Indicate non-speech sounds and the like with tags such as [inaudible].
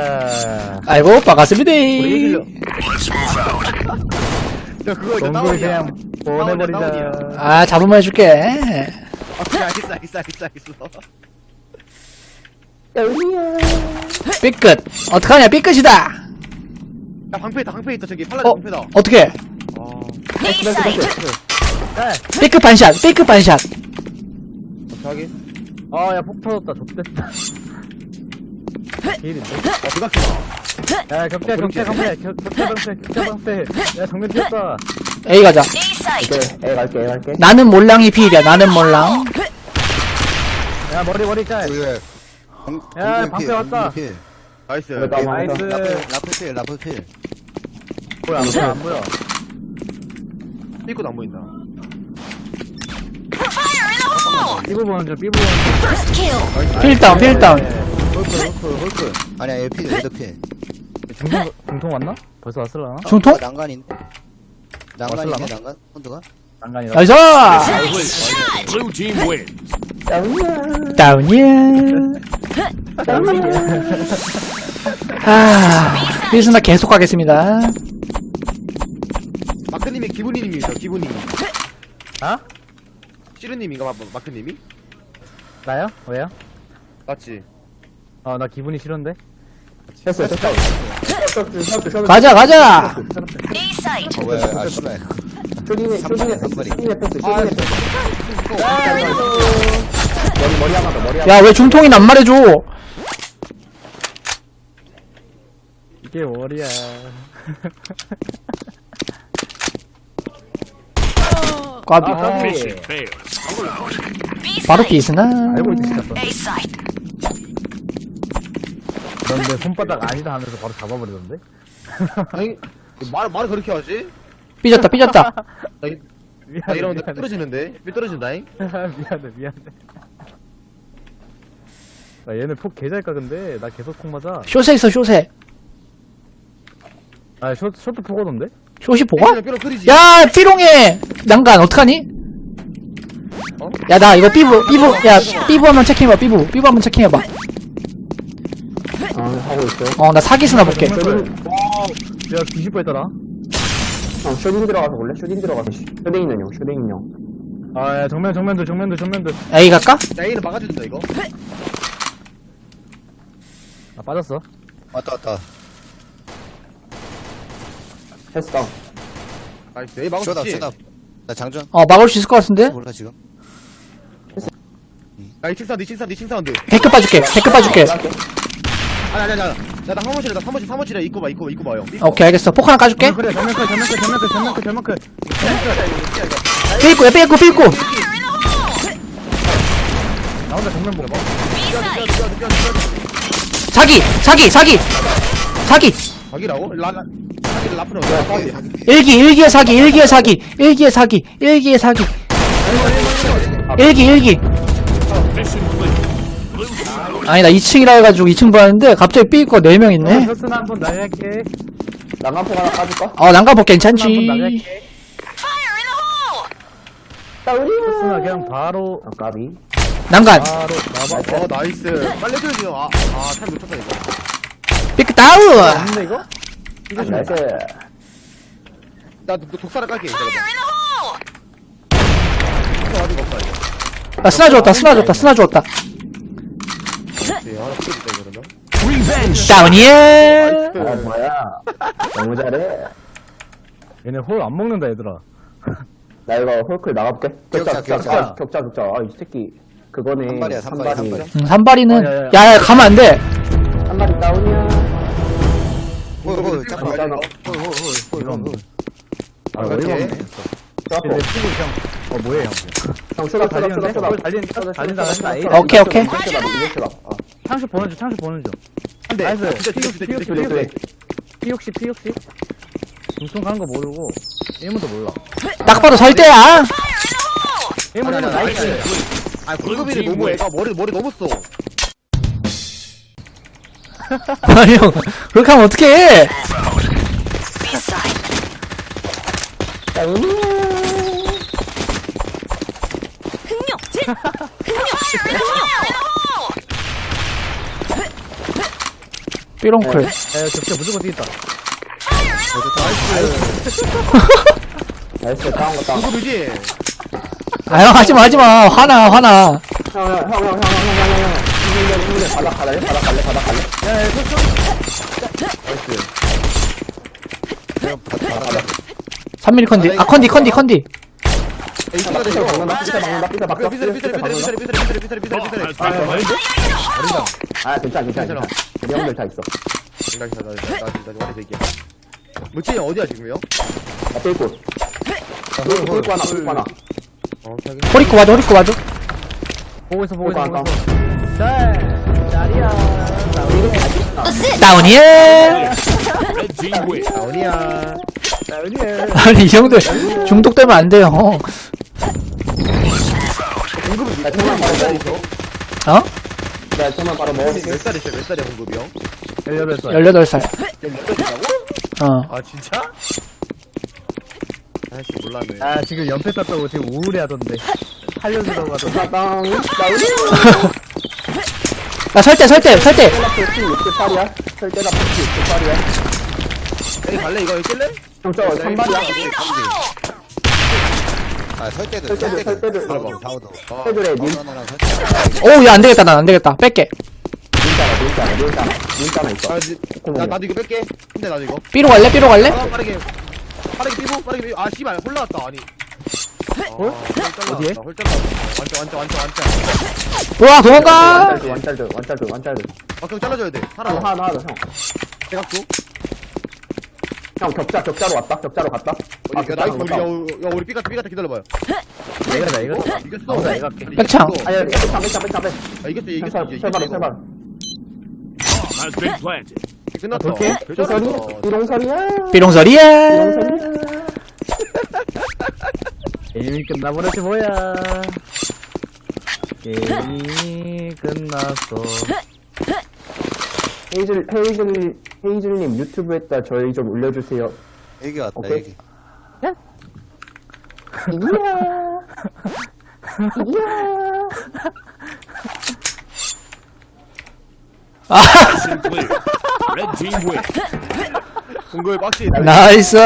아, 아이고 반갑습니다. 우리 일로. 야 그거 이제 동굴 다운이야 그냥 보내버리자. 다운이야. 아 잡으면 해줄게. 오케이 알겠어 알겠어 알겠어 알겠어 삐끗. 어떡하냐 삐끗이다. 야 방패 있다 방패 있다 저기 팔라딘 어 방패다 어떻게? 어 A site. 삐끗 반샷. 삐끗 반샷. 저기 아, 야, 폭 터졌다. 좆됐다. 어 대각이다 야, 격대, 격대, 방패. 격- 격대, 방패, 격대, 방패. 야, 정면 튀었다. A 가자. A site. 에 갈게, 에 갈게. 나는 몰랑이 필이야. 나는 몰랑. 야, 머리, 머리 짤. 왜? 공- 야, 공격필, 방패 왔다. 나이스 나이스. 라플, 라플필, 라플필. 뭐야, 안 보여, 안 보여. 삐끗 안 보인다. 삐부 보는 중, 삐부 보는 중. First kill. 필다운 필 다운. 홀크. 아니야, 얘 필, 얘도 필. 중통, 중통 왔나? 벌써 왔을라나? 중통? 아, 난간인데? 난간이네, 왔을라나? 난간? 혼드가? 난간이라. 나이스. Blue team wins. 다운이야. 아, 필스나 계속 하겠습니다. 마크님이 기분이님이죠 기분님 아? 시르님인가 마- 마크님이? 나요? 왜요? 맞지 어, 나 기분이 싫은데? 가자 가자. A site. 어, 왜, 아, 씨발. 쇼딩에, 쇼딩에, 삼거리. 쇼딩에 패스, 아 쇼딩에 패스. 머리, 머리 하나 더, 머리 하나 야 왜 중통이 안 말해줘? 이게 월이야. 꽈비. 아. B 바로. 기스나. 알고 있지, 진짜. A site. 넌내 손바닥 아니다 하면서 바로 잡아버리던데? 아니 말, 말을 그렇게 하지? 삐졌다 삐졌다. 나, 이- 나 미안해, 이러는데 미안해. 삐뚤어지는데 삐뚤어진다잉 미안해, 미안해. 나 얘네 폭 개잘까, 근데? 나 계속 폭 맞아. 쇼세 있어 쇼세. 아, 쇼, 쇼트 포고던데? 쇼시 보가? 끓이지 야 삐롱해. 난간 어떡하니? 어? 야나 이거 삐부 삐부 야 삐부 한번 체킹해봐 삐부 삐부 한번 체킹해봐. 아, 하고 있어. 어나 사기스나 볼게. 야, 뒤집어 했더라. 어, 쇼딩 들어가서 볼래? 쇼딩 들어가서. 쇼- 쇼딩 있는 형, 쇼딩 있는 형. 아, 야, 정면, 정면들, 정면들, 정면들. A 갈까? 야 얘는 막아준다 이거 아, 빠졌어. 왔다, 왔다. 패스 다운. 나이스 얘 쇼다, 막아줬지? 쇼다. 나 장전. 어 막을 수 있을 것 같은데? 몰라, 지금. 야이 칭사운드 이 칭사운드 이 칭사운드 개급 봐줄게 개급 봐줄게. 아니 아니 아니 야나 사무실에 나 사무실 사무실에 입고 봐 입고 봐 입고 봐요 오케이 알겠어 폭 하나 까줄게. 그래, 정면 클, 정면 클, 정면 클, 정면 클, 정면 클. 삐있고 야 삐있고 삐있고. 나 혼자 정면 보고. Site. 사기 사기 사기 사기. 자기라고? 라 자기를 라프로 어디야? 일기 일기의 사기 일기의 사기 일기의 사기 일기의 사기. 일기 일기. 아니 나 2층이라 해가지고 2층 봤는데 갑자기 삐있고 4명 있네. 쇼스나 한번 날릴게. 난간폭 하나 까줄까? 어 난가복 한번 괜찮지. 날릴게. 쇼스나 그냥 바로, 아, 까비. 난간 바로, 나봐. 어 나이스 빨리 해줘야지 아아참 놓쳤다 이거 삐끗 다운. 근데 이거? 아, 나이스. 나 도- 독사를 깔게 기다려봐. 독사 없다 이거 아 스나 줬다 스나 줬다 스나 줬다. 네 하나 풀어줄까 그러면 revenge. 다운이에. 아, 뭐야. 너무 잘해. 얘네 홀 안 먹는다, 얘들아. 나 이거 홀클 나가볼게. 격자, 격자, 격자, 격자. 격자, 격자. 아, 이 새끼. 그거네. 산발이야, 산발이야, 산발이야. 음, 산발이는 어, 야, 야. 야야 가면 안 돼. 한 마리 다운이야. 홀, 홀, 삐끗 짝꿍. 말고. 홀, 홀, 홀, 홀, 홀, 홀. 아. 어이가 없네. 얘네 피부 그냥, 어, 뭐해, 형. 형, 쇼다, 쇼다, 쇼다, 달리는데? 쇼다. 홀 달리는데? 달린다, 달린다. 에이. 오케이, 오케이. 이거 쇼다, 이거 쇼다. 어. 창수 보는 중, 창수 보는 중. 안돼 나이스. 피육시, 피육시, 피육시. 피육시, 피육시. 중통 가는 거 모르고, 일문도 몰라. 딱 봐도 설 때야. 일문은 나이스. 아 공급이를 너무 애가 머리 머리 너무 써 [laughs] 아니 형 그렇게 하면 어떡해. 흥룡. 흥룡. 삐롱클. 야 접대 무조건 뛰겠다 나이스 다운 거 다운 공급이지? 아, 형, 하지마, 하지마. 화나, 화나. 형형형형형형형형 바닥 갈래? 바닥 갈래? 바닥 갈래? 그럼 바- 바닥 3mm 컨디. 아, 컨디, 컨디, 컨디. 이거가 삐져 되죠? 박는다 삐져 박는다 삐져 박는다 삐뚤 삐뚤 삐뚤 삐뚤 삐뚤 삐뚤 삐뚤 삐뚤 삐뚤 Bomb has 삐뚤 been planted. 어린다 아 괜찮아 괜찮아 괜찮아 우리 형들 다 있어 나 진짜 나나 나나 와리 될게 무찌 어디야 지금요? 나 뺄고 뺄고 하나 뺄고 하나 어 저기 호리코 와줘, 호리코 와줘. 보고 있어 보고 있어 보고 있어 짤 짤이야 wins. 어디야? 짤이야 아니, 이 형들 중독되면 안 돼요. 나? 어? 나 천만 바로 먹어 몇 살이죠? 몇 살이야 공급이 형? 18살 18살. 어. 아 진짜? 아씨 몰랐네 아 지금 연패 땄다고 지금 우울해 하던데 살려주라고 하던데 나땅 나 우리 야, 설대, 설대, 설대. 셀라 68이야 설대가 68이야 여기 갈래 이거 여기 낄래? 형저 선발이야 아 설대들 설대들, 설대들. 사우도 사우도 설대래 닌 사우도랑 설대 오, 야, 안 되겠다, 난 안 되겠다. 뺄게. 닌자라 닌자라 닌자라 닌자나 있어 아, 지- 나, 나도 이거 뺄게. 근데 나도 이거. 삐로 갈래? 삐로 갈래? 아, 빠르게. 빠르게 뛰고, 빠르게 뛰고. 아, 씨발, 홀라왔다, 아니. 홀? 어디에? 홀 잘랐다. 완전, 완전, 완전, 완전. 우와, 도망가! 완짤들 완짤들 완짤들 완짤들 아, 그럼 잘라줘야 돼. 살아. 하나 하나 하나 형 대각도. 형 격자 격자로 왔다 격자로 갔다 아 야, 나이스. 격자로 우리, 갔다 야, 우리- 야, 우리 삐같아, 삐같아. 기다려봐요. 이거다 이거다 이겼어. 나보다 내가 할게. 백창. 아니 아니 뺐다 뺐다 뺐다 뺐다 아, 이겼어, 이겼어. 설발 이제 설발 이겼어, 설발 Bomb has been planted. 이거. 끝났어. 이롱설이 잘했어. 이롱설이야 삐롱설이야. 이롱설이야 게임이 끝나버렸지 뭐야 게임이 끝났어 [laughs] 헤이즐 헤이즐 헤이즐님 유튜브에다 저희 좀 올려주세요. 얘기 왔다 오케이. 얘기. 이야! 이야! clear. Red team 빡시. 나이스.